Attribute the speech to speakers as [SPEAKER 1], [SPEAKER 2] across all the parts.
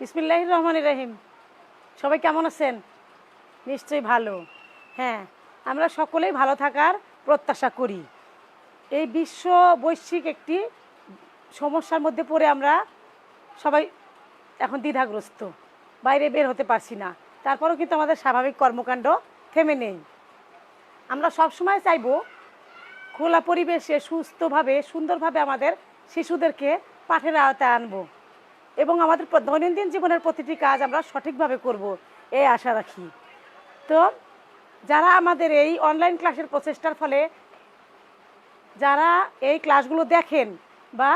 [SPEAKER 1] বিসমিল্লাহ রহমান রহিম। সবাই কেমন আছেন? নিশ্চয়ই ভালো। হ্যাঁ আমরা সকলেই ভালো থাকার প্রত্যাশা করি। এই বিশ্ব বৈশ্বিক একটি সমস্যার মধ্যে পড়ে আমরা সবাই এখন দ্বিধাগ্রস্ত। বাইরে বের হতে পারছি না। তারপরেও কিন্তু আমাদের স্বাভাবিক কর্মকাণ্ড থেমে নেই। আমরা সবসময় চাইব খোলা পরিবেশে সুস্থভাবে, সুন্দরভাবে আমাদের শিশুদেরকে পাঠের আওতায় আনব। এবং আমাদের দৈনন্দিন জীবনের প্রতিটি কাজ আমরা সঠিকভাবে করব এই আশা রাখি। তো যারা আমাদের এই অনলাইন ক্লাসের প্রচেষ্টার ফলে যারা এই ক্লাসগুলো দেখেন বা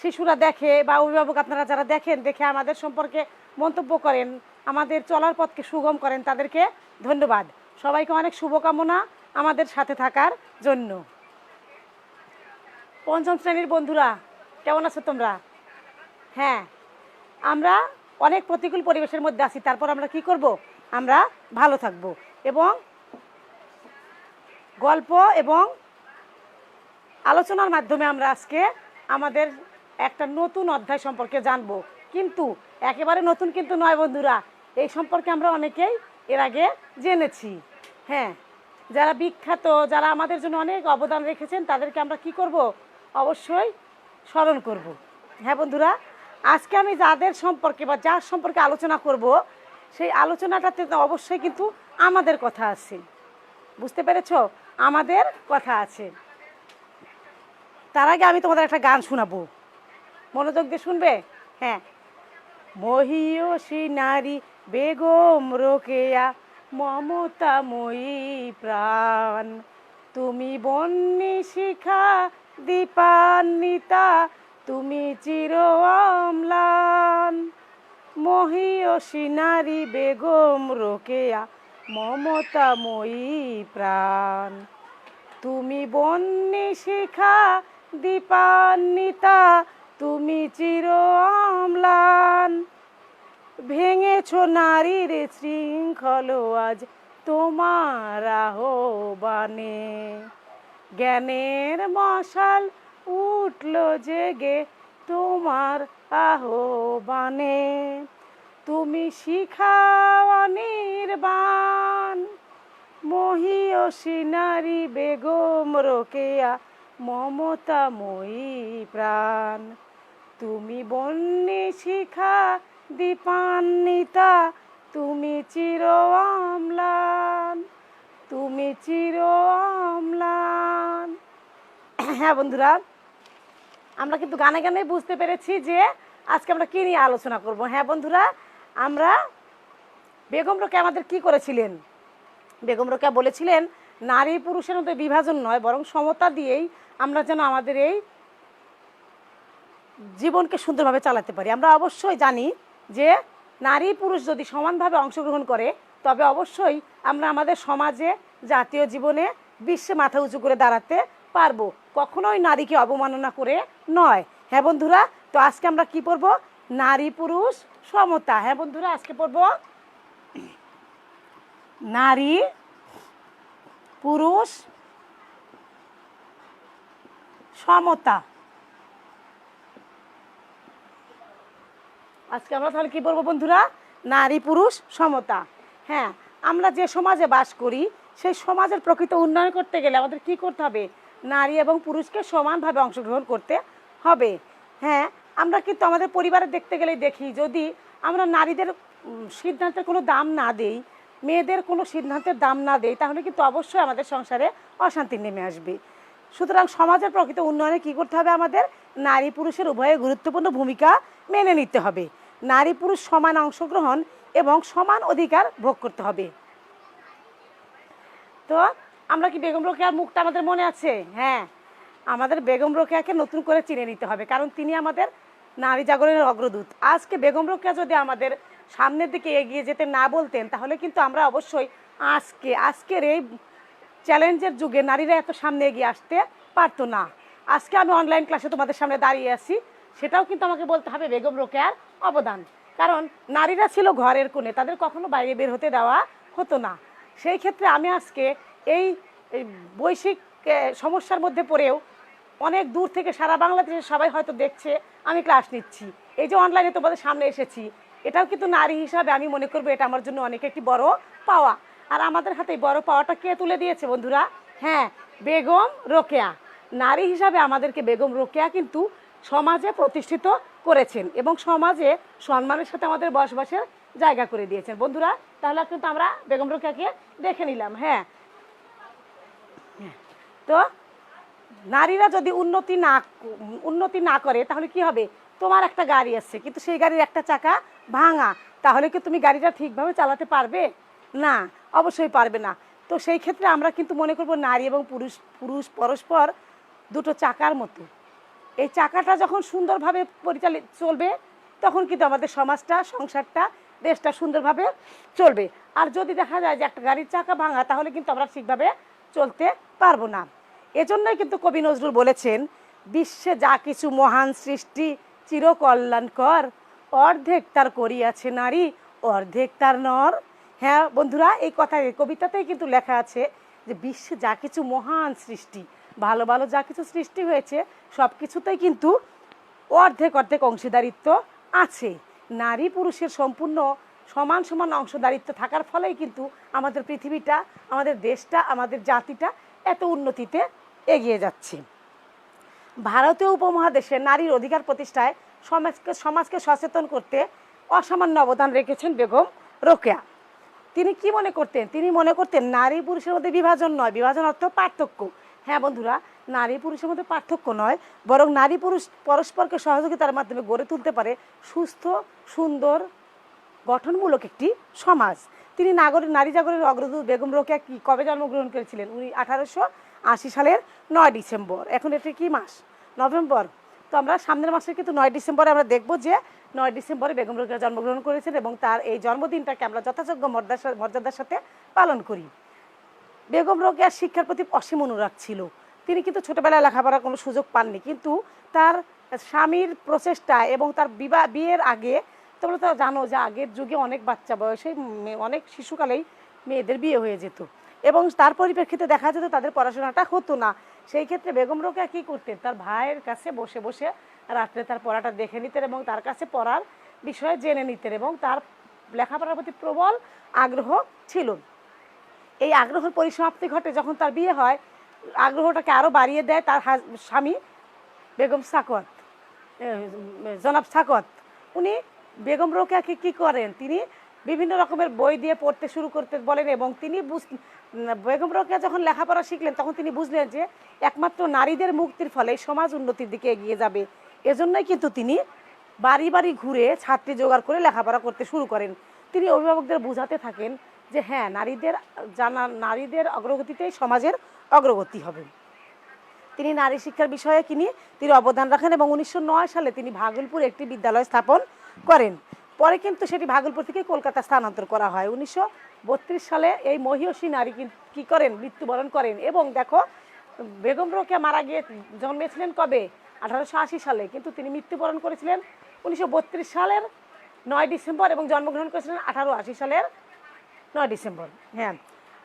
[SPEAKER 1] শিশুরা দেখে বা অভিভাবক আপনারা যারা দেখেন, দেখে আমাদের সম্পর্কে মন্তব্য করেন, আমাদের চলার পথকে সুগম করেন, তাদেরকে ধন্যবাদ। সবাইকে অনেক শুভকামনা আমাদের সাথে থাকার জন্য। পঞ্চম শ্রেণির বন্ধুরা, কেমন আছো তোমরা? হ্যাঁ আমরা অনেক প্রতিকূল পরিবেশের মধ্যে আছি, তারপর আমরা কি করব? আমরা ভালো থাকব এবং গল্প এবং আলোচনার মাধ্যমে আমরা আজকে আমাদের একটা নতুন অধ্যায় সম্পর্কে জানব। কিন্তু একেবারে নতুন কিন্তু নয় বন্ধুরা, এই সম্পর্কে আমরা অনেকেই এর আগে জেনেছি। হ্যাঁ যারা বিখ্যাত, যারা আমাদের জন্য অনেক অবদান রেখেছেন, তাদেরকে আমরা কি করব? অবশ্যই স্মরণ করব। হ্যাঁ বন্ধুরা আজকে আমি যাদের সম্পর্কে বা যার সম্পর্কে আলোচনা করব, সেই আলোচনাটাতে অবশ্যই কিন্তু আমাদের কথা আছে। বুঝতে পেরেছ? আমাদের কথা আছে। তার আগে আমি তোমাদের একটা গান শোনাবো। মনোযোগ দিয়ে শুনবে? হ্যাঁ। মহিয়সী নারী বেগম রোকেয়া মমতাময়ী প্রাণ। তুমি বন্যী শিখা, দীপান্বিতা তুমি চির অম্লান, মহিয়সী নারী বেগম রোকেয়া, মমতাময়ী প্রাণ। তুমি বন্যী শিখা, দীপান্বিতা, তুমি চির অম্লান। ভেঙেছ নারীর শৃঙ্খল আজ তোমার আহ্বানে। জ্ঞানের মশাল উঠল জেগে তোমার আহ্বানে। তুমি শিখাও নির্বাণ মহিয়সী নারী বেগম রোকেয়া মমতাময়ী প্রাণ। তুমি বন্যী শিখা, দীপান্বিতা, তুমি চির আমলান তুমি চির অম্লান। হ্যাঁ বন্ধুরা আমরা কিন্তু গানে গানে বুঝতে পেরেছি যে আজকে আমরা কী নিয়ে আলোচনা করব। হ্যাঁ বন্ধুরা, আমরা বেগম রোকে আমাদের কি করেছিলেন? বেগম রোকেয়া বলেছিলেন, নারী পুরুষের মধ্যে বিভাজন নয়, বরং সমতা দিয়েই আমরা যেন আমাদের এই জীবনকে সুন্দরভাবে চালাতে পারি। আমরা অবশ্যই জানি যে নারী পুরুষ যদি সমানভাবে অংশগ্রহণ করে, তবে অবশ্যই আমরা আমাদের সমাজে, জাতীয় জীবনে বিশ্বে মাথা উঁচু করে দাঁড়াতে পারব। কখনোই নারীকে অবমাননা করে নয়। হ্যাঁ বন্ধুরা, তো আজকে আমরা কি পড়ব? নারী পুরুষ সমতা। হ্যাঁ বন্ধুরা, আজকে পড়ব নারী পুরুষ সমতা। আজকে আমরা তাহলে কি বলব বন্ধুরা? নারী পুরুষ সমতা। হ্যাঁ আমরা যে সমাজে বাস করি, সেই সমাজের প্রকৃত উন্নয়ন করতে গেলে আমাদের কি করতে হবে? নারী এবং পুরুষকে সমানভাবে অংশগ্রহণ করতে হবে। হ্যাঁ আমরা কিন্তু আমাদের পরিবারে দেখতে গেলেই দেখি, যদি আমরা নারীদের সিদ্ধান্তের কোনো দাম না দেই, মেয়েদের কোনো সিদ্ধান্তের দাম না দেই, তাহলে কিন্তু অবশ্যই আমাদের সংসারে অশান্তি নেমে আসবে। সুতরাং সমাজের প্রকৃত উন্নয়নে কি করতে হবে আমাদের? নারী পুরুষের উভয়ে গুরুত্বপূর্ণ ভূমিকা মেনে নিতে হবে। নারী পুরুষ সমান অংশগ্রহণ এবং সমান অধিকার ভোগ করতে হবে। তো আমরা কি বেগম রোকেয়ার মুখটা আমাদের মনে আছে? হ্যাঁ। আমাদের বেগম রোকেয়াকে নতুন করে চিনে নিতে হবে, কারণ তিনি আমাদের নারী জাগরণের অগ্রদূত। আজকে বেগম রোকেয়া যদি আমাদের সামনের দিকে এগিয়ে যেতে না বলতেন, তাহলে কিন্তু আমরা অবশ্যই আজকে, আজকের এই চ্যালেঞ্জের যুগে নারীরা এত সামনে এগিয়ে আসতে পারতো না। আজকে আমি অনলাইন ক্লাসে তোমাদের সামনে দাঁড়িয়ে আছি, সেটাও কিন্তু আমাকে বলতে হবে বেগম রোকেয়ার অবদান। কারণ নারীরা ছিল ঘরের কোণে, তাদের কখনো বাইরে বের হতে দেওয়া হতো না। সেই ক্ষেত্রে আমি আজকে এই বৈশ্বিক সমস্যার মধ্যে পড়েও অনেক দূর থেকে সারা বাংলাদেশে সবাই হয়তো দেখছে, আমি ক্লাস নিচ্ছি। এই যে অনলাইনে তোমাদের সামনে এসেছি, এটাও কিন্তু নারী হিসাবে আমি মনে করব এটা আমার জন্য অনেক একটি বড় পাওয়া। আর আমাদের হাতে বড় পাওয়াটা কে তুলে দিয়েছে বন্ধুরা? হ্যাঁ বেগম রোকেয়া। নারী হিসাবে আমাদেরকে বেগম রোকেয়া কিন্তু সমাজে প্রতিষ্ঠিত করেছেন এবং সমাজে সম্মানের সাথে আমাদের বসবাসের জায়গা করে দিয়েছেন। বন্ধুরা, তাহলে কিন্তু আমরা বেগম রোকেয়াকে দেখে নিলাম। হ্যাঁ তো নারীরা যদি উন্নতি না উন্নতি না করে, তাহলে কি হবে? তোমার একটা গাড়ি আছে, কিন্তু সেই গাড়ির একটা চাকা ভাঙা। তাহলে কি তুমি গাড়িটা ঠিকভাবে চালাতে পারবে? না, অবশ্যই পারবে না। তো সেই ক্ষেত্রে আমরা কিন্তু মনে করব নারী এবং পুরুষ পুরুষ পরস্পর দুটো চাকার মতো। এই চাকাটা যখন সুন্দরভাবে পরিচালিত চলবে, তখন কিন্তু আমাদের সমাজটা, সংসারটা, দেশটা সুন্দরভাবে চলবে। আর যদি দেখা যায় যে একটা গাড়ির চাকা ভাঙা, তাহলে কিন্তু আমরা ঠিকভাবে চলতে পারব না। এজন্যই কিন্তু কবি নজরুল বলেছেন, বিশ্বে যা কিছু মহান সৃষ্টি চিরকল্যাণকর, অর্ধেক তার করিয়াছে নারী, অর্ধেক তার নর। হ্যাঁ বন্ধুরা, এই কথা, এই কবিতাতেই কিন্তু লেখা আছে যে বিশ্বে যা কিছু মহান সৃষ্টি, ভালো ভালো যা কিছু সৃষ্টি হয়েছে সব কিছুতেই কিন্তু অর্ধেক অর্ধেক অংশীদারিত্ব আছে। নারী পুরুষের সম্পূর্ণ সমান সমান অংশদারিত্ব থাকার ফলেই কিন্তু আমাদের পৃথিবীটা, আমাদের দেশটা, আমাদের জাতিটা এত উন্নতিতে এগিয়ে যাচ্ছে। ভারতীয় উপমহাদেশে নারীর অধিকার প্রতিষ্ঠায় সমাজকে সমাজকে সচেতন করতে অসামান্য অবদান রেখেছেন বেগম রোকেয়া। তিনি কি মনে করতেন? তিনি মনে করতেন নারী পুরুষের মধ্যে বিভাজন নয়, বিভাজন অর্থ পার্থক্য। হ্যাঁ বন্ধুরা, নারী পুরুষের মধ্যে পার্থক্য নয়, বরং নারী পুরুষ পরস্পরকে সহযোগিতার মাধ্যমে গড়ে তুলতে পারে সুস্থ, সুন্দর, গঠনমূলক একটি সমাজ। তিনি নাগরিক নারী জাগরণের অগ্রদূত বেগম রোকেয়া কি কবে জন্মগ্রহণ করেছিলেন? উনি আঠারোশো আশি সালের নয় ডিসেম্বর। এখন এটা কি মাস? নভেম্বর। তো আমরা সামনের মাসে কিন্তু নয় ডিসেম্বরে আমরা দেখব যে নয় ডিসেম্বরে বেগম রোকেয়া জন্মগ্রহণ করেছেন এবং তার এই জন্মদিনটাকে আমরা যথাযোগ্য মর্যাদার সাথে- মর্যাদার সাথে পালন করি। বেগম রোকেয়ার শিক্ষার প্রতি অসীম অনুরাগ ছিল। তিনি কিন্তু ছোটবেলায় লেখাপড়ার কোনো সুযোগ পাননি। কিন্তু তার স্বামীর প্রচেষ্টা এবং তার বিবাহ বিয়ের আগে, তোমরা তো জানো যে আগের যুগে অনেক বাচ্চা বয়সে অনেক শিশুকালেই মেয়েদের বিয়ে হয়ে যেত। এবং তার পরিপ্রেক্ষিতে দেখা যেত তাদের পড়াশোনাটা হতো না। সেই ক্ষেত্রে বেগম রোকেয়া কী করতেন? তার ভাইয়ের কাছে বসে বসে রাত্রে তার পড়াটা দেখে নিতেন এবং তার কাছে পড়ার বিষয়ে জেনে নিতেন এবং তার লেখাপড়ার প্রতি প্রবল আগ্রহ ছিল। এই আগ্রহের পরিসমাপ্তি ঘটে যখন তার বিয়ে হয়, আগ্রহটাকে আরও বাড়িয়ে দেয় তার স্বামী বেগম সাকত জনাব সাকত। উনি বেগম রোকেয়াকে কি করেন? তিনি বিভিন্ন রকমের বই দিয়ে পড়তে শুরু করতে বলেন এবং তিনি বুঝ বেগম রোকেয়া যখন লেখাপড়া শিখলেন, তখন তিনি বুঝলেন যে একমাত্র নারীদের মুক্তির ফলে সমাজ উন্নতির দিকে এগিয়ে যাবে। এজন্যই কিন্তু তিনি বাড়ি বাড়ি ঘুরে ছাত্রী জোগাড় করে লেখাপড়া করতে শুরু করেন। তিনি অভিভাবকদের বোঝাতে থাকেন যে হ্যাঁ নারীদের জানা, নারীদের অগ্রগতিতেই সমাজের অগ্রগতি হবে। তিনি নারী শিক্ষার বিষয়ে তিনি তিনি অবদান রাখেন এবং উনিশশো নয় সালে তিনি ভাগলপুর একটি বিদ্যালয় স্থাপন করেন। পরে কিন্তু সেটি ভাগলপুর থেকে কলকাতা স্থানান্তর করা হয়। উনিশশো বত্রিশ সালে এই মহিয়সী নারী কি করেন? মৃত্যুবরণ করেন। এবং দেখো, বেগম রোকেয়া মারা গিয়ে জন্মেছিলেন কবে? আঠারোশো আশি সালে। কিন্তু তিনি মৃত্যুবরণ করেছিলেন উনিশশো বত্রিশ সালের নয় ডিসেম্বর এবং জন্মগ্রহণ করেছিলেন আঠারো সালের নয় ডিসেম্বর। হ্যাঁ।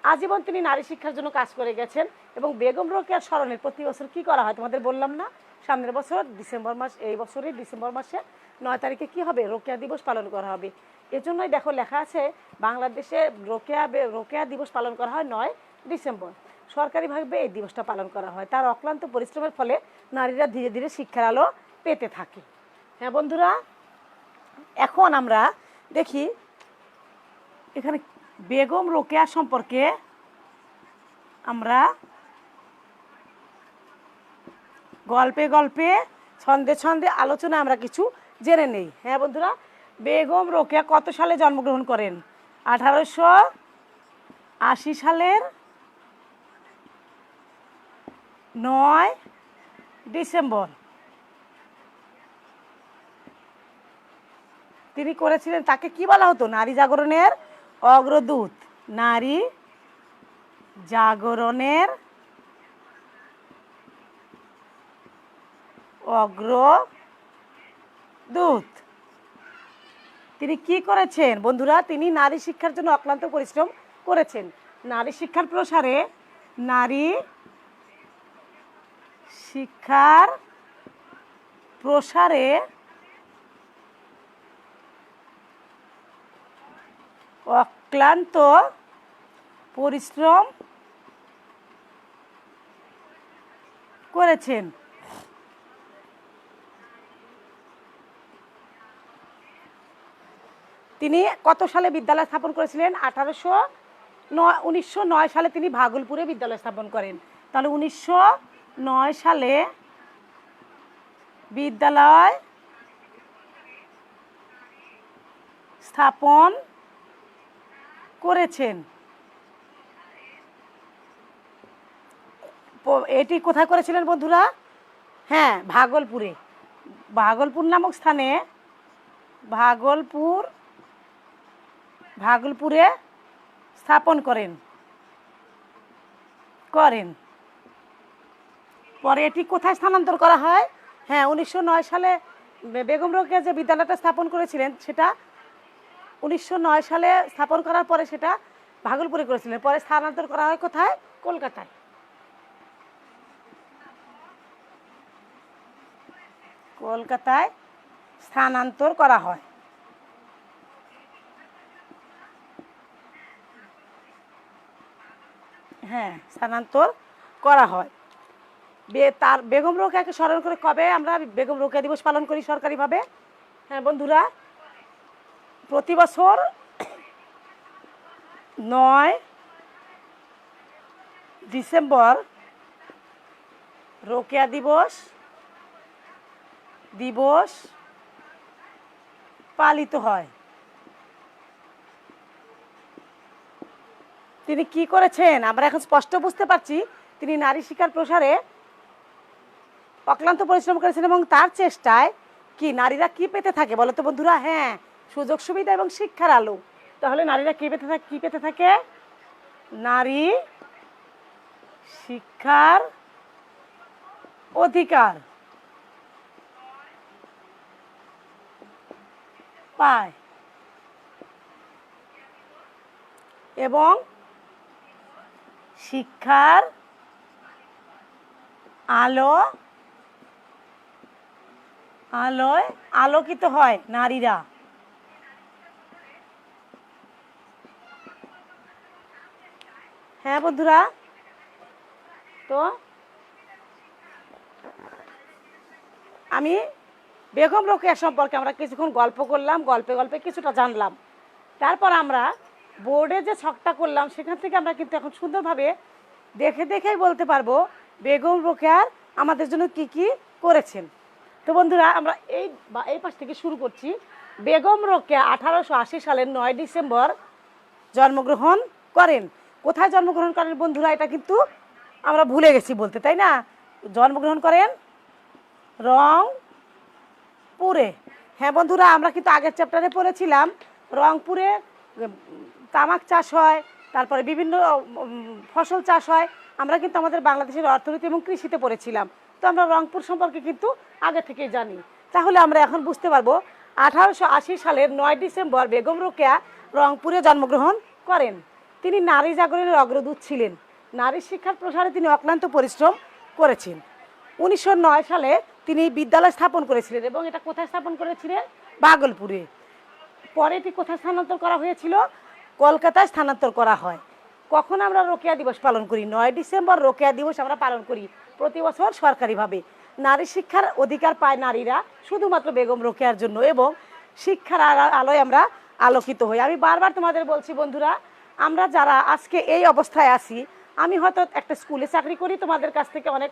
[SPEAKER 1] আজীবন তিনি নারী শিক্ষার জন্য কাজ করে গেছেন এবং বেগম রোকেয়ার স্মরণে প্রতি বছর কী করা হয় তোমাদের বললাম না? সামনের বছর ডিসেম্বর মাস, এই বছরের ডিসেম্বর মাসে নয় তারিখে কি হবে? রোকেয়া দিবস পালন করা হবে। এজন্যই দেখো লেখা আছে, বাংলাদেশে রোকেয়া রোকেয়া দিবস পালন করা হয় নয় ডিসেম্বর। সরকারিভাবে এই দিবসটা পালন করা হয়। তার অক্লান্ত পরিশ্রমের ফলে নারীরা ধীরে ধীরে শিক্ষার আলো পেতে থাকে। হ্যাঁ বন্ধুরা, এখন আমরা দেখি এখানে বেগম রোকেয়া সম্পর্কে আমরা গল্পে গল্পে, ছন্দে ছন্দে আলোচনা আমরা কিছু জেনে নেই। হ্যাঁ বন্ধুরা, বেগম রোকেয়া কত সালে জন্মগ্রহণ করেন? আঠারোশো আশি সালের নয় ডিসেম্বর। তিনি করেছিলেন, তাকে কি বলা হতো? নারী জাগরণের অগ্রদূত, নারী জাগরণের অগ্রদূত। তিনি কি করেছেন? বন্ধুরা, তিনি নারী শিক্ষার জন্য অক্লান্ত পরিশ্রম করেছেন। নারী শিক্ষার প্রসারে নারী শিক্ষার প্রসারে অক্লান্ত পরিশ্রম করেছেন। তিনি কত সালে বিদ্যালয় স্থাপন করেছিলেন? আঠারোশো নয়, উনিশশো নয় সালে তিনি ভাগলপুরে বিদ্যালয় স্থাপন করেন। তাহলে উনিশশো নয় সালে বিদ্যালয় স্থাপন করেছেন? এটি কোথায় করেছিলেন বন্ধুরা? হ্যাঁ ভাগলপুরে। ভাগলপুর নামক স্থানে, ভাগলপুর, ভাগলপুরে স্থাপন করেন। করেন। পরে এটি কোথায় স্থানান্তর করা হয়? হ্যাঁ উনিশশো নয় সালে বেগম রোকেয়া যে বিদ্যালয়টা স্থাপন করেছিলেন, সেটা উনিশশো নয় সালে স্থাপন করার পরে সেটা ভাগলপুরে করেছিলেন। পরে স্থানান্তর করা হয় কোথায়? কলকাতায়। কলকাতায় স্থানান্তর করা হয়। হ্যাঁ স্থানান্তর করা হয়। বে, তার, বেগম রোকেয়াকে স্মরণ করে কবে আমরা বেগম রোকেয়া দিবস পালন করি সরকারিভাবে? হ্যাঁ বন্ধুরা প্রতি বছর নয় ডিসেম্বর রোকেয়া দিবস দিবস পালিত হয়। তিনি কি করেছেন? আমরা এখন স্পষ্ট বুঝতে পারছি। তিনি নারী শিক্ষার প্রসারে অক্লান্ত পরিশ্রম করেছেন এবং তার চেষ্টায় কি নারীরা কি পেতে থাকে? বলো তো বন্ধুরা হ্যাঁ। সুযোগ, সুবিধা এবং শিক্ষার আলো। তাহলে নারীরা কি পেতে থাকে, কি পেতে থাকে? নারী শিক্ষার অধিকার পায় এবং শিক্ষার আলো, আলোয় আলোকিত হয় নারীরা। হ্যাঁ বন্ধুরা? তো আমি বেগম রোকেয়া সম্পর্কে আমরা কিছুক্ষণ গল্প করলাম, গল্পে গল্পে কিছুটা জানলাম। তারপর আমরা বোর্ডে যে ছকটা করলাম, সেখান থেকে আমরা কিন্তু এখন সুন্দরভাবে দেখে দেখেই বলতে পারব বেগম রোকেয়ার আমাদের জন্য কি কি করেছেন। তো বন্ধুরা, আমরা এই বা এই পাশ থেকে শুরু করছি। বেগম রোকেয়া আঠারোশো আশি সালের নয় ডিসেম্বর জন্মগ্রহণ করেন। কোথায় জন্মগ্রহণ করেন বন্ধুরা? এটা কিন্তু আমরা ভুলে গেছি বলতে, তাই না? জন্মগ্রহণ করেন রংপুরে। হ্যাঁ বন্ধুরা, আমরা কিন্তু আগের চ্যাপ্টারে পড়েছিলাম, রংপুরে তামাক চাষ হয়, তারপরে বিভিন্ন ফসল চাষ হয়। আমরা কিন্তু আমাদের বাংলাদেশের অর্থনীতি এবং কৃষিতে পড়েছিলাম। তো আমরা রংপুর সম্পর্কে কিন্তু আগে থেকেই জানি। তাহলে আমরা এখন বুঝতে পারব, আঠারোশো আশি সালের নয় ডিসেম্বর বেগম রোকেয়া রংপুরে জন্মগ্রহণ করেন। তিনি নারী জাগরণের অগ্রদূত ছিলেন। নারী শিক্ষার প্রসারে তিনি অক্লান্ত পরিশ্রম করেছেন। উনিশশো নয় সালে তিনি বিদ্যালয় স্থাপন করেছিলেন এবং এটা কোথায় স্থাপন করেছিলেন? বাগলপুরে। পরে এটি কোথায় স্থানান্তর করা হয়েছিল? কলকাতায় স্থানান্তর করা হয়। কখন আমরা রোকেয়া দিবস পালন করি? নয় ডিসেম্বর রোকেয়া দিবস আমরা পালন করি প্রতি বছর সরকারিভাবে। নারী শিক্ষার অধিকার পায় নারীরা শুধুমাত্র বেগম রোকেয়ার জন্য এবং শিক্ষার আলোয় আমরা আলোকিত হই। আমি বারবার তোমাদের বলছি, বন্ধুরা আমরা যারা আজকে এই অবস্থায় আছি, আমি হয়তো একটা স্কুলে চাকরি করি, তোমাদের কাছ থেকে অনেক,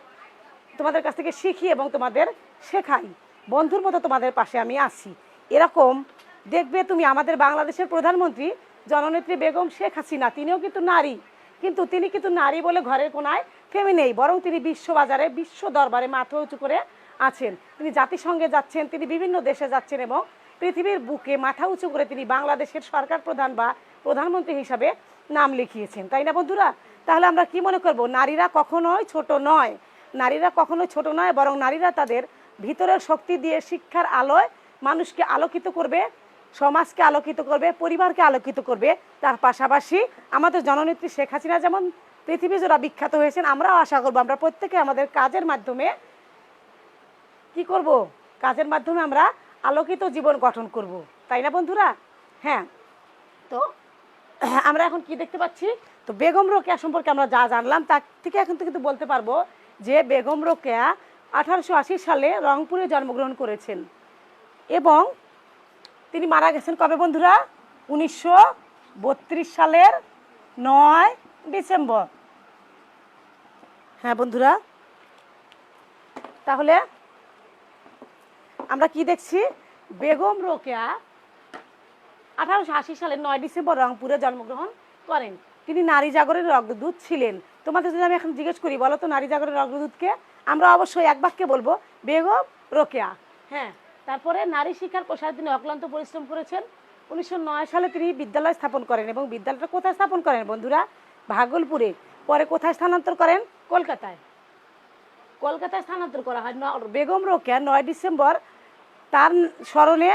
[SPEAKER 1] তোমাদের কাছ থেকে শিখি এবং তোমাদের শেখাই। বন্ধুর মতো তোমাদের পাশে আমি আছি। এরকম দেখবে তুমি আমাদের বাংলাদেশের প্রধানমন্ত্রী জননেত্রী বেগম শেখ হাসিনা, তিনিও কিন্তু নারী। কিন্তু তিনি কিন্তু নারী বলে ঘরের কোনায় থেমে নেই, বরং তিনি বিশ্ববাজারে, বিশ্ব দরবারে মাথা উঁচু করে আছেন। তিনি জাতিসংঘে যাচ্ছেন, তিনি বিভিন্ন দেশে যাচ্ছেন এবং পৃথিবীর বুকে মাথা উঁচু করে তিনি বাংলাদেশের সরকার প্রধান বা প্রধানমন্ত্রী হিসাবে নাম লিখিয়েছেন। তাই না বন্ধুরা? তাহলে আমরা কি মনে করব? নারীরা কখনোই ছোট নয়। নারীরা কখনোই ছোট নয়, বরং নারীরা তাদের ভিতরের শক্তি দিয়ে শিক্ষার আলোয় মানুষকে আলোকিত করবে, সমাজকে আলোকিত করবে, পরিবারকে আলোকিত করবে। তার পাশাপাশি আমাদের জননেত্রী শেখ হাসিনা যেমন পৃথিবী জোড়া বিখ্যাত হয়েছেন, আমরাও আশা করব আমরা প্রত্যেকে আমাদের কাজের মাধ্যমে কি করব? কাজের মাধ্যমে আমরা আলোকিত জীবন গঠন করব। তাই না বন্ধুরা? হ্যাঁ। তো আমরা এখন কি দেখতে পাচ্ছি? তো বেগম রোকেয়া সম্পর্কে আমরা যা জানলাম, তার থেকে এখন তো কিন্তু বলতে পারব যে বেগম রোকেয়া আঠারোশো আশি সালে রংপুরে জন্মগ্রহণ করেছেন। এবং তিনি মারা গেছেন কবে বন্ধুরা? উনিশশো বত্রিশ সালের নয় ডিসেম্বর। হ্যাঁ বন্ধুরা। তাহলে আমরা কি দেখছি? বেগম রোকেয়া আঠারোশো আশি সালের নয় ডিসেম্বর রংপুরে জন্মগ্রহণ করেন। তিনি নারী জাগরের অগ্রদূত ছিলেন। তোমাদের যদি আমি এখন জিজ্ঞেস করি, বলো তো নারী জাগরের অগ্রদূতকে আমরা অবশ্যই এক বাক্যে বলব, বেগম রোকেয়া। হ্যাঁ তারপরে নারী শিক্ষার প্রসার তিনি অক্লান্ত পরিশ্রম করেছেন। উনিশশো নয় সালে তিনি বিদ্যালয় স্থাপন করেন এবং বিদ্যালয়টা কোথায় স্থাপন করেন বন্ধুরা? ভাগলপুরে। পরে কোথায় স্থানান্তর করেন? কলকাতায়। কলকাতায় স্থানান্তর করা হয় বেগম রোকেয়া নয় ডিসেম্বর তার স্মরণে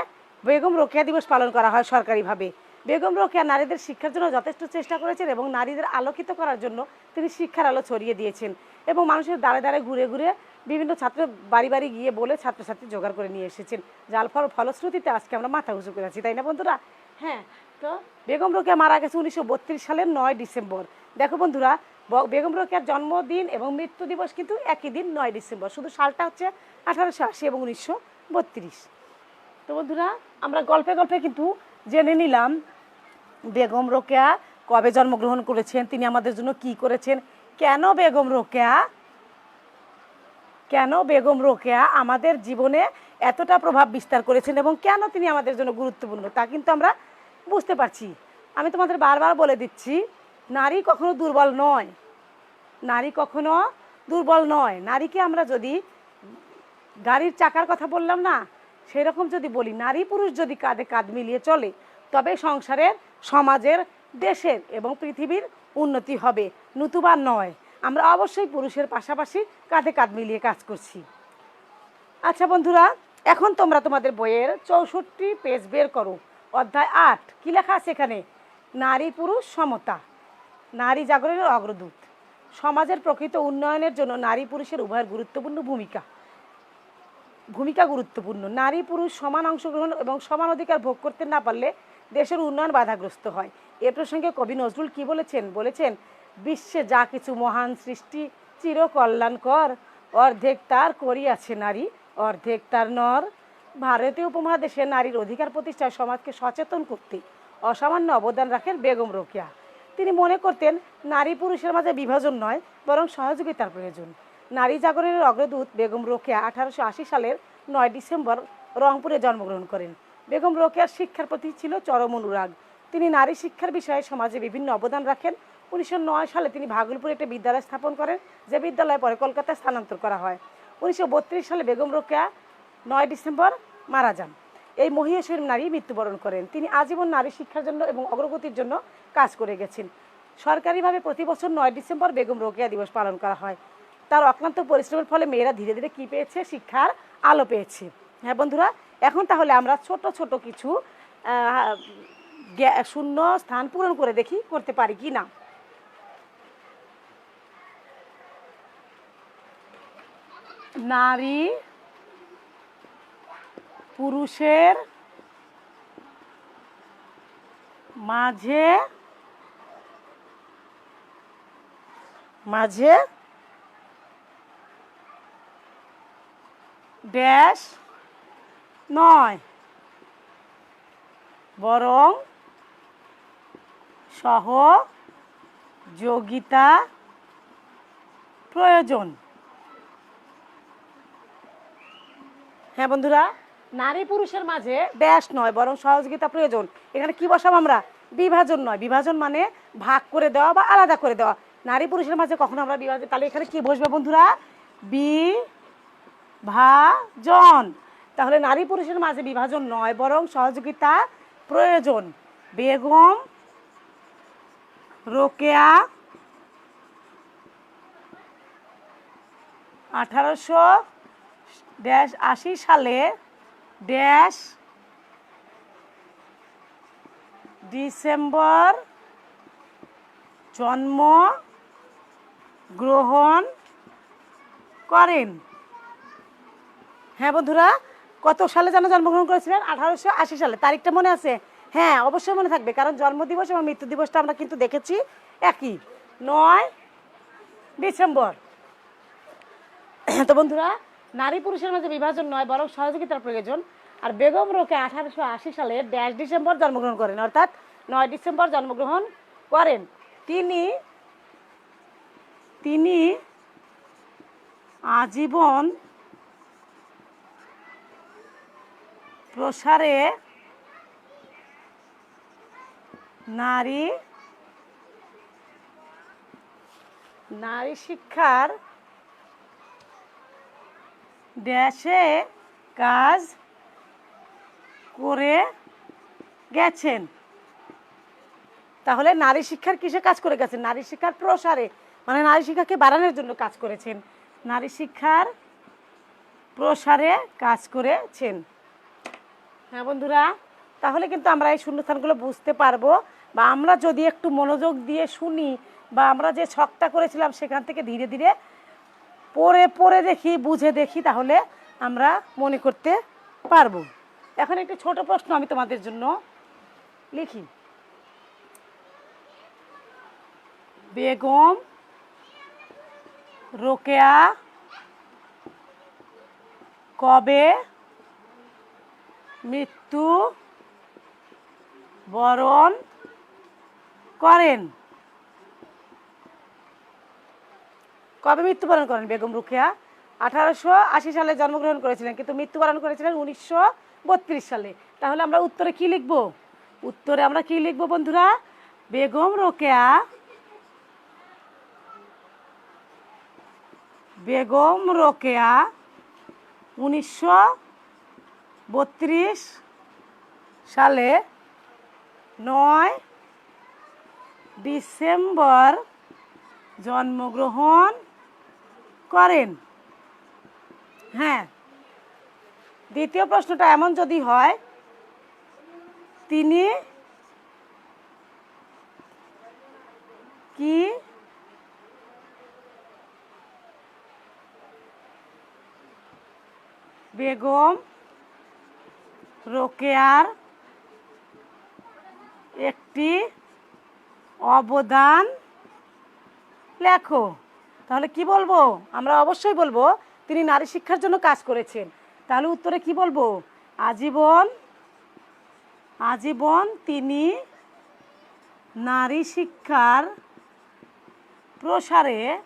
[SPEAKER 1] বেগম রোকেয়া দিবস পালন করা হয় সরকারিভাবে। বেগম রোকেয়া নারীদের শিক্ষার জন্য যথেষ্ট চেষ্টা করেছেন এবং নারীদের আলোকিত করার জন্য তিনি শিক্ষার আলো ছড়িয়ে দিয়েছেন এবং মানুষের দাঁড়ে দাঁড়ে ঘুরে ঘুরে বিভিন্ন ছাত্র বাড়ি বাড়ি গিয়ে বলে ছাত্রছাত্রী জোগাড় করে নিয়ে এসেছেন। যার ফল ফলশ্রুতিতে আজকে আমরা মাথা উঁচু করে আছি তাই না বন্ধুরা? হ্যাঁ তো? বেগম রোকেয়া মারা গেছে উনিশশো বত্রিশ সালের নয় ডিসেম্বর। দেখো বন্ধুরা বেগম রোকেয়ার জন্মদিন এবং মৃত্যু দিবস কিন্তু একই দিন নয় ডিসেম্বর। শুধু সালটা হচ্ছে আঠারোশো আশি এবং উনিশশো বত্রিশ। তো বন্ধুরা, আমরা গল্পে গল্পে কিন্তু জেনে নিলাম বেগম রোকেয়া কবে জন্মগ্রহণ করেছেন, তিনি আমাদের জন্য কি করেছেন, কেন বেগম রোকেয়া, কেন বেগম রোকেয়া আমাদের জীবনে এতটা প্রভাব বিস্তার করেছেন এবং কেন তিনি আমাদের জন্য গুরুত্বপূর্ণ, তা কিন্তু আমরা বুঝতে পারছি। আমি তোমাদের বারবার বলে দিচ্ছি, নারী কখনো দুর্বল নয়। নারী কখনো দুর্বল নয়। নারীকে আমরা যদি গাড়ির চাকার কথা বললাম না সেই রকম যদি বলি, নারী পুরুষ যদি কাঁধে কাঁধ মিলিয়ে চলে, তবে সংসারের, সমাজের, দেশের এবং পৃথিবীর উন্নতি হবে। নতুবা নয়, আমরা অবশ্যই পুরুষের পাশাপাশি কাঁধে কাঁধ মিলিয়ে কাজ করছি। আচ্ছা বন্ধুরা, এখন তোমরা তোমাদের বইয়ের চৌষট্টি পেজ বের করো। অধ্যায় আট, কী লেখা আছে এখানে? নারী পুরুষ সমতা। নারী জাগরণের অগ্রদূত। সমাজের প্রকৃত উন্নয়নের জন্য নারী পুরুষের উভয়ের গুরুত্বপূর্ণ ভূমিকা। ভূমিকা গুরুত্বপূর্ণ। নারী, পুরুষ সমান অংশগ্রহণ এবং সমান অধিকার ভোগ করতে না পারলে দেশের উন্নয়ন বাধাগ্রস্ত হয়। এ প্রসঙ্গে কবি নজরুল কি বলেছেন? বলেছেন, বিশ্বে যা কিছু মহান সৃষ্টি চির কল্যাণকর অর্ধেক তার করিয়াছে নারী, অর্ধেক তার নর। ভারতীয় উপমহাদেশে নারীর অধিকার প্রতিষ্ঠায় সমাজকে সচেতন করতে অসামান্য অবদান রাখেন বেগম রোকেয়া। তিনি মনে করতেন, নারী পুরুষের মাঝে বিভাজন নয়, বরং সহযোগিতার প্রয়োজন। নারী জাগরণের অগ্রদূত বেগম রোকেয়া আঠারোশো আশি সালের নয় ডিসেম্বর রংপুরে জন্মগ্রহণ করেন। বেগম রোকেয়ার শিক্ষার প্রতি ছিল চরম অনুরাগ। তিনি নারী শিক্ষার বিষয়ে সমাজে বিভিন্ন অবদান রাখেন। উনিশশো নয় সালে তিনি ভাগলপুরে একটি বিদ্যালয় স্থাপন করেন, যে বিদ্যালয় পরে কলকাতায় স্থানান্তর করা হয়। উনিশশো বত্রিশ সালে বেগম রোকেয়া নয় ডিসেম্বর মারা যান। এই মহিষের নারী মৃত্যুবরণ করেন। তিনি আজীবন নারী শিক্ষার জন্য এবং অগ্রগতির জন্য কাজ করে গেছেন। সরকারিভাবে প্রতি বছর নয় ডিসেম্বর বেগম রোকেয়া দিবস পালন করা হয়। তার অক্লান্ত পরিশ্রমের ফলে মেয়েরা ধীরে ধীরে কী পেয়েছে? শিক্ষার আলো পেয়েছে। হ্যাঁ বন্ধুরা, এখন তাহলে আমরা ছোট ছোট কিছু শূন্য স্থান পূরণ করে দেখি করতে পারি কি না। নারী, পুরুষের মাঝে মাঝে ড্যাশ নয়। বরং সহযোগিতা প্রয়োজন। হ্যাঁ বন্ধুরা, নারী পুরুষের মাঝে ড্যাশ নয়, বরং সহযোগিতা প্রয়োজন। এখানে কি বসাম আমরা? বিভাজন নয়। বিভাজন মানে ভাগ করে দেওয়া বা আলাদা করে দেওয়া। নারী পুরুষের মাঝে কখনো আমরা বিভাজন তাহলে এখানে কি বসবে বন্ধুরা? বিভাজন তাহলে নারী পুরুষের মাঝে বিভাজন নয়, বরং সহযোগিতা প্রয়োজন। বেগম, রোকেয়া, আঠারোশো ড্যাশ আশি সালে ড্যাশ ডিসেম্বর জন্ম গ্রহণ করেন। হ্যাঁ বন্ধুরা, কত সালে যেন জন্মগ্রহণ করেছিলেন? আঠারোশো আশি সালে। তারিখটা মনে আছে? হ্যাঁ অবশ্যই মনে থাকবে, কারণ জন্মদিবস এবং মৃত্যু দিবসটা আমরা কিন্তু দেখেছি একই। নয় ডিসেম্বর। তো বন্ধুরা, নারী পুরুষের মাঝে বিভাজন নয়, বরং সহযোগিতার প্রয়োজন। আর বেগম রোকে আঠারোশো আশি সালে ড্যাশ ডিসেম্বর জন্মগ্রহণ করেন, অর্থাৎ নয় ডিসেম্বর জন্মগ্রহণ করেন। তিনি তিনি আজীবন প্রসারে নারী নারী শিক্ষার দেশে কাজ করে গেছেন। তাহলে নারী শিক্ষার কিসে কাজ করে গেছেন? নারী শিক্ষার প্রসারে। মানে নারী শিক্ষাকে বাড়ানোর জন্য কাজ করেছেন। নারী শিক্ষার প্রসারে কাজ করেছেন। হ্যাঁ বন্ধুরা, তাহলে কিন্তু আমরা এই শূন্যস্থানগুলো বুঝতে পারব বা আমরা যদি একটু মনোযোগ দিয়ে শুনি বা আমরা যে ছকটা করেছিলাম সেখান থেকে ধীরে ধীরে পড়ে পড়ে দেখি, বুঝে দেখি, তাহলে আমরা মনে করতে পারব। এখন একটি ছোট প্রশ্ন আমি তোমাদের জন্য লিখি। বেগম রোকেয়া কবে মৃত্যু বরণ করেন। কবে মৃত্যুবরণ করেন বেগম রুখিয়া? আঠারোশো আশি সালে জন্মগ্রহণ করেছিলেন, কিন্তু মৃত্যুবরণ করেছিলেন উনিশশো বত্রিশ সালে। তাহলে আমরা উত্তরে কি লিখব? উত্তরে আমরা কি লিখব বন্ধুরা? বেগম রোকেয়া বেগম রোকেয়া, উনিশশো বত্রিশ সালে নয় ডিসেম্বর জন্মগ্রহণ করেন। হ্যাঁ দ্বিতীয় প্রশ্নটা এমন যদি হয়, তিনি কি বেগম রোকেয়ার একটি অবদান। লেখো। তাহলে কি বলব? আমরা অবশ্যই বলব, তিনি নারী শিক্ষার জন্য কাজ করেছেন। তাহলে উত্তরে কি বলব? আজীবন আজীবন তিনি নারী শিক্ষার প্রসারে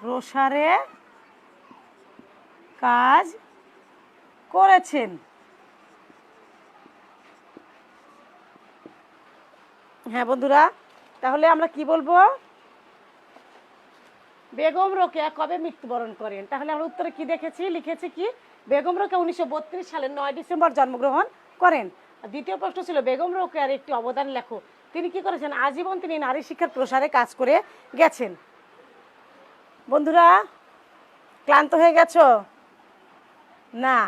[SPEAKER 1] প্রসারে কাজ করেছেন। হ্যাঁ বন্ধুরা, তাহলে আমরা কি বলব? বেগম রোকেয়া কবে মৃত্যুবরণ করেন? তাহলে আমরা উত্তরে কি দেখেছি, লিখেছি কি? বেগম রোকেয়া উনিশশো সালের নয় ডিসেম্বর জন্মগ্রহণ করেন। দ্বিতীয় প্রশ্ন ছিল, বেগম রোকেয়ার একটি অবদান লেখো। তিনি কি করেছেন? আজীবন তিনি নারী শিক্ষার প্রসারে কাজ করে গেছেন। বন্ধুরা, ক্লান্ত হয়ে গেছো? না।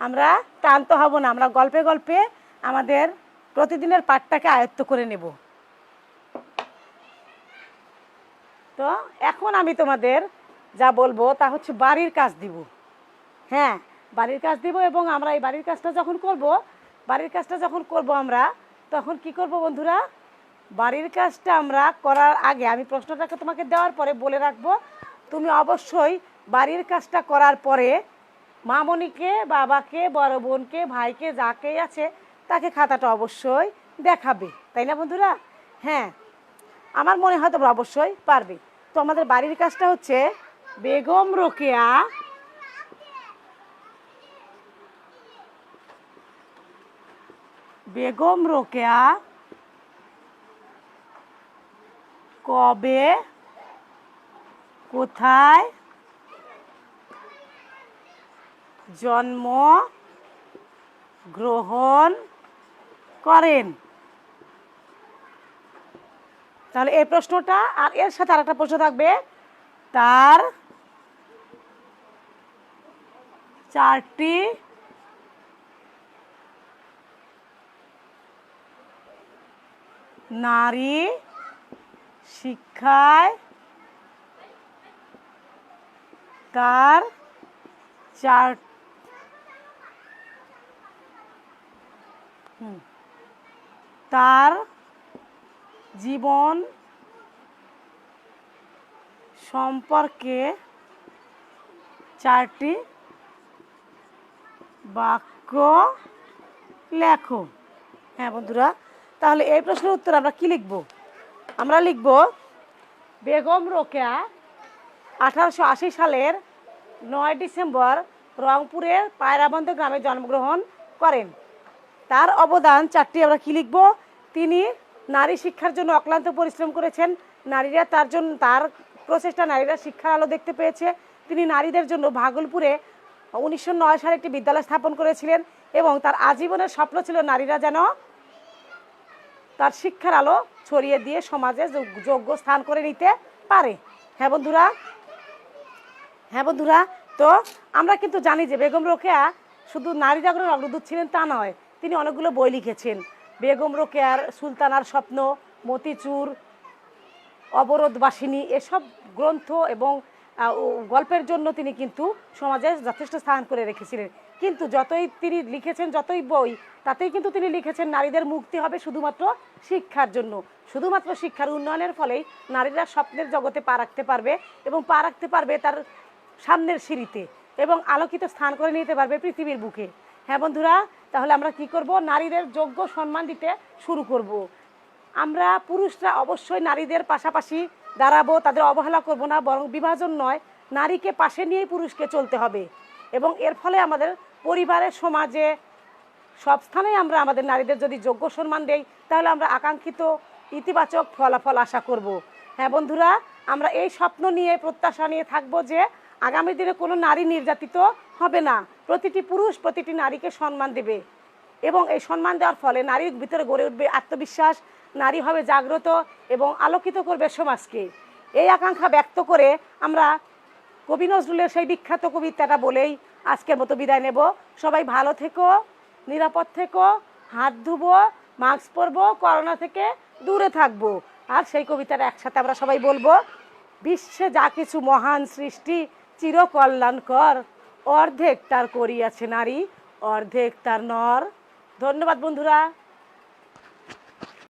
[SPEAKER 1] আমরা ক্লান্ত হব না, আমরা গল্পে গল্পে আমাদের প্রতিদিনের পাঠটাকে আয়ত্ত করে নেব। তো এখন আমি তোমাদের যা বলব তা হচ্ছে বাড়ির কাজ দিব। হ্যাঁ বাড়ির কাজ দিব এবং আমরা এই বাড়ির কাজটা যখন করব, বাড়ির কাজটা যখন করব আমরা, তখন কি করব বন্ধুরা? বাড়ির কাজটা আমরা করার আগে, আমি প্রশ্নটাকে তোমাকে দেওয়ার পরে বলে রাখব, তুমি অবশ্যই বাড়ির কাজটা করার পরে মামনিকে, বাবাকে, বড় বোনকে, ভাইকে, যাকে আছে, তাকে খাতাটা অবশ্যই দেখাবে। তাই না বন্ধুরা? হ্যাঁ আমার মনে হয় তোমরা অবশ্যই পারবে। তো আমাদের বাড়ির কাজটা হচ্ছে বেগম রোকেয়া। বেগম রোকেয়া কবে, কোথায় জন্ম গ্রহণ করেন। তাহলে এই প্রশ্নটা আর এর সাথে আরেকটা প্রশ্ন থাকবে। তার চারটি নারী শিক্ষায় তার চার তার জীবন সম্পর্কে চারটি বাক্য লেখো। হ্যাঁ বন্ধুরা, তাহলে এই প্রশ্নের উত্তর আমরা কি লিখব? আমরা লিখব, বেগম রোকেয়া আঠারোশো আশি সালের নয় ডিসেম্বর রংপুরের পায়রাবন্দ গ্রামে জন্মগ্রহণ করেন। তার অবদান চারটি আমরা কি লিখব? তিনি নারী শিক্ষার জন্য অক্লান্ত পরিশ্রম করেছেন। নারীরা তার জন্য তার প্রচেষ্টা নারীরা শিক্ষার আলো দেখতে পেয়েছে। তিনি নারীদের জন্য ভাগলপুরে উনিশশো নয় সালে একটি বিদ্যালয় স্থাপন করেছিলেন এবং তার আজীবনের স্বপ্ন ছিল নারীরা যেন তার শিক্ষার আলো ছড়িয়ে দিয়ে সমাজে যোগ্য স্থান করে নিতে পারে। হ্যাঁ বন্ধুরা? হ্যাঁ বন্ধুরা? তো আমরা কিন্তু জানি যে বেগম রোকেয়া শুধু নারী জাগরণ অগ্রদূত ছিলেন তা নয়। তিনি অনেকগুলো বই লিখেছেন। বেগম রোকেয়ার, সুলতানার স্বপ্ন, মতিচুর, অবরোধবাসিনী, এসব গ্রন্থ এবং গল্পের জন্য তিনি কিন্তু সমাজে যথেষ্ট স্থান করে রেখেছিলেন। কিন্তু যতই তিনি লিখেছেন যতই বই, তাতেই কিন্তু তিনি লিখেছেন নারীদের মুক্তি হবে শুধুমাত্র শিক্ষার জন্য। শুধুমাত্র শিক্ষার উন্নয়নের ফলেই নারীরা স্বপ্নের জগতে পা রাখতে পারবে এবং পা রাখতে পারবে তার সামনের সিঁড়িতে এবং আলোকিত স্থান করে নিতে পারবে পৃথিবীর বুকে। হ্যাঁ বন্ধুরা, তাহলে আমরা কি করব? নারীদের যোগ্য সম্মান দিতে শুরু করব। আমরা পুরুষরা অবশ্যই নারীদের পাশাপাশি দাঁড়াবো, তাদের অবহেলা করব না, বরং বিভাজন নয়, নারীকে পাশে নিয়েই পুরুষকে চলতে হবে। এবং এর ফলে আমাদের পরিবারের সমাজে সব স্থানেই আমরা আমাদের নারীদের যদি যোগ্য সম্মান দেই, তাহলে আমরা আকাঙ্ক্ষিত ইতিবাচক ফলাফল আশা করব। হ্যাঁ বন্ধুরা, আমরা এই স্বপ্ন নিয়ে প্রত্যাশা নিয়ে থাকব যে আগামী দিনে কোনো নারী নির্যাতিত হবে না। প্রতিটি পুরুষ প্রতিটি নারীকে সম্মান দেবে এবং এই সম্মান দেওয়ার ফলে নারীর ভিতরে গড়ে উঠবে আত্মবিশ্বাস, নারী হবে জাগ্রত এবং আলোকিত করবে সমাজকে। এই আকাঙ্ক্ষা ব্যক্ত করে আমরা কবি নজরুলের সেই বিখ্যাত কবিতাটা বলেই আজকের মতো বিদায় নেব। সবাই ভালো থেকো, নিরাপদ থেকো, হাত ধুবো, মাস্ক পরবো, করোনা থেকে দূরে থাকব। আর সেই কবিতাটা একসাথে আমরা সবাই বলব, বিশ্বে যা কিছু মহান সৃষ্টি, চিরকল্যাণকর। অর্ধেক তার করিয়াছে নারী অর্ধেক তার নর। ধন্যবাদ বন্ধুরা।